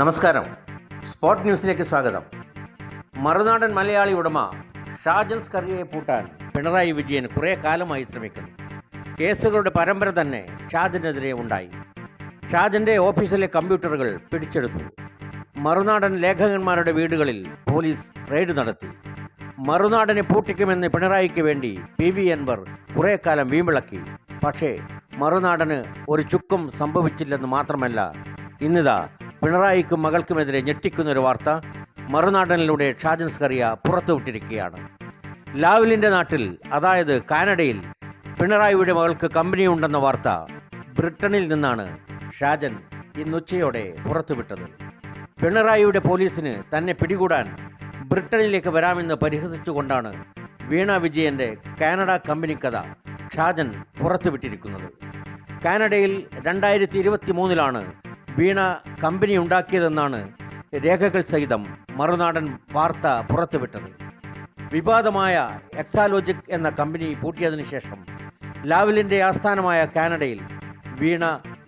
നമസ്കാരം. സ്പോട്ട് ന്യൂസിലേക്ക് സ്വാഗതം. മറുനാടൻ മലയാളി ഉടമ ഷാജൻ സ്കറിയെ പൂട്ടാൻ പിണറായി വിജയൻ കുറേ കാലമായി ശ്രമിക്കുന്നു. കേസുകളുടെ പരമ്പര തന്നെ ഷാജനെതിരെ ഉണ്ടായി. ഷാജന്റെ ഓഫീസിലെ കമ്പ്യൂട്ടറുകൾ പിടിച്ചെടുത്തു. മറുനാടൻ ലേഖകന്മാരുടെ വീടുകളിൽ പോലീസ് റെയ്ഡ് നടത്തി. മറുനാടനെ പൂട്ടിക്കുമെന്ന് പിണറായിക്ക് വേണ്ടി പി വി അൻവർ കുറേ കാലം വീമ്പിളക്കി. പക്ഷേ മറുനാടന് ഒരു ചുക്കും സംഭവിച്ചില്ലെന്ന് മാത്രമല്ല ഇന്നിതാ പിണറായിക്കും മകൾക്കുമെതിരെ ഞെട്ടിക്കുന്നൊരു വാർത്ത മറുനാടനിലൂടെ ഷാജൻ കറിയ പുറത്തുവിട്ടിരിക്കുകയാണ്. ലാവലിന്റെ നാട്ടിൽ അതായത് കാനഡയിൽ പിണറായിയുടെ മകൾക്ക് കമ്പനിയുണ്ടെന്ന വാർത്ത ബ്രിട്ടനിൽ നിന്നാണ് ഷാജൻ ഇന്നുച്ചയോടെ പുറത്തുവിട്ടത്. പിണറായിയുടെ പോലീസിന് തന്നെ പിടികൂടാൻ ബ്രിട്ടനിലേക്ക് വരാമെന്ന് പരിഹസിച്ചുകൊണ്ടാണ് വീണ വിജയന്റെ കാനഡ കമ്പനി കഥ ഷാജൻ പുറത്തുവിട്ടിരിക്കുന്നത്. കാനഡയിൽ രണ്ടായിരത്തി ഇരുപത്തി മൂന്നിലാണ് വീണ കമ്പനി ഉണ്ടാക്കിയതെന്നാണ് രേഖകൾ സഹിതം മറുനാടൻ വാർത്ത പുറത്തുവിട്ടത്. വിവാദമായ എക്സാലോജിക് എന്ന കമ്പനി പൂട്ടിയതിനു ശേഷം ലാവലിന്റെ ആസ്ഥാനമായ കാനഡയിൽ വീണ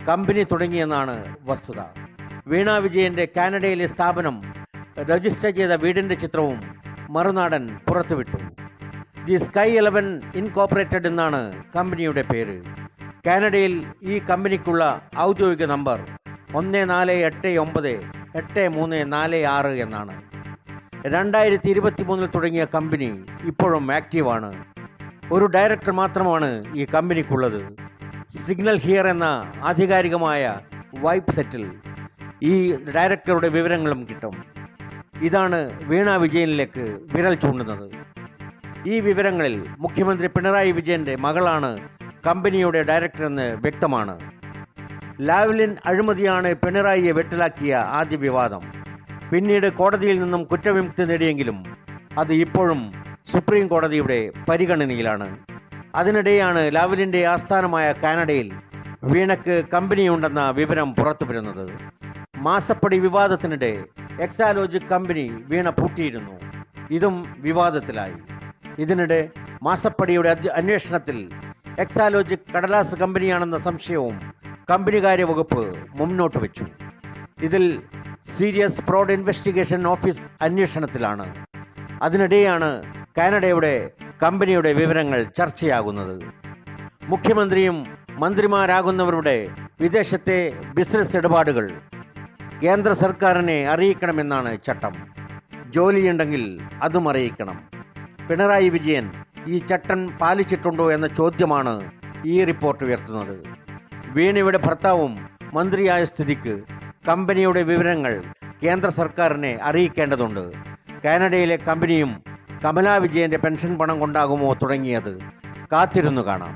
കമ്പനി തുടങ്ങിയെന്നാണ് വസ്തുത. വീണ വിജയന്റെ കാനഡയിലെ സ്ഥാപനം രജിസ്റ്റർ ചെയ്ത വീടിന്റെ ചിത്രവും മറുനാടൻ പുറത്തുവിട്ടു. ദി സ്കൈ ഇലവൻ ഇൻകോപ്പറേറ്റഡ് എന്നാണ് കമ്പനിയുടെ പേര്. കാനഡയിൽ ഈ കമ്പനിക്കുള്ള ഔദ്യോഗിക നമ്പർ ഒന്ന് നാല് എട്ട് ഒമ്പത് എട്ട് മൂന്ന് നാല് ആറ് എന്നാണ്. രണ്ടായിരത്തി ഇരുപത്തി മൂന്നിൽ തുടങ്ങിയ കമ്പനി ഇപ്പോഴും ആക്റ്റീവാണ്. ഒരു ഡയറക്ടർ മാത്രമാണ് ഈ കമ്പനിക്കുള്ളത്. സിഗ്നൽ ഹിയർ എന്ന ആധികാരികമായ വൈബ് സെറ്റിൽ ഈ ഡയറക്ടറുടെ വിവരങ്ങളും കിട്ടും. ഇതാണ് വീണ വിജയനിലേക്ക് വിരൽ ചൂണ്ടുന്നത്. ഈ വിവരങ്ങളിൽ മുഖ്യമന്ത്രി പിണറായി വിജയന്റെ മകളാണ് കമ്പനിയുടെ ഡയറക്ടർ എന്ന് വ്യക്തമാണ്. ലാവ്ലിൻ അഴിമതിയാണ് പിണറായിയെ വെട്ടിലാക്കിയ ആദ്യ വിവാദം. പിന്നീട് കോടതിയിൽ നിന്നും കുറ്റവിമുക്തി നേടിയെങ്കിലും അത് ഇപ്പോഴും സുപ്രീം കോടതിയുടെ പരിഗണനയിലാണ്. അതിനിടെയാണ് ലാവ്ലിന്റെ ആസ്ഥാനമായ കാനഡയിൽ വീണക്ക് കമ്പനിയുണ്ടെന്ന വിവരം പുറത്തു വരുന്നത്. മാസപ്പടി വിവാദത്തിനിടെ എക്സാലോജിക് കമ്പനി വീണ പൂട്ടിയിരുന്നു. ഇതും വിവാദത്തിലായി. ഇതിനിടെ മാസപ്പടിയുടെ അന്വേഷണത്തിൽ എക്സാലോജിക് കടലാസ് കമ്പനിയാണെന്ന സംശയവും കമ്പനികാര്യ വകുപ്പ് മുന്നോട്ട് വെച്ചു. ഇതിൽ സീരിയസ് ഫ്രോഡ് ഇൻവെസ്റ്റിഗേഷൻ ഓഫീസ് അന്വേഷണത്തിലാണ്. അതിനിടെയാണ് കാനഡയുടെ കമ്പനിയുടെ വിവരങ്ങൾ ചർച്ചയാകുന്നത്. മുഖ്യമന്ത്രിയും മന്ത്രിമാരാകുന്നവരുടെ വിദേശത്തെ ബിസിനസ് ഇടപാടുകൾ കേന്ദ്ര സർക്കാരിനെ അറിയിക്കണമെന്നാണ് ചട്ടം. ജോലിയുണ്ടെങ്കിൽ അതും അറിയിക്കണം. പിണറായി വിജയൻ ഈ ചട്ടം പാലിച്ചിട്ടുണ്ടോ എന്ന ചോദ്യമാണ് ഈ റിപ്പോർട്ട് ഉയർത്തുന്നത്. വീണയുടെ ഭർത്താവും മന്ത്രിയായ സ്ഥിതിക്ക് കമ്പനിയുടെ വിവരങ്ങൾ കേന്ദ്ര സർക്കാരിനെ അറിയിക്കേണ്ടതുണ്ട്. കാനഡയിലെ കമ്പനിയും കമലാ വിജയന്റെ പെൻഷൻ പണം കൊണ്ടാകുമോ തുടങ്ങിയത് കാത്തിരുന്നു കാണാം.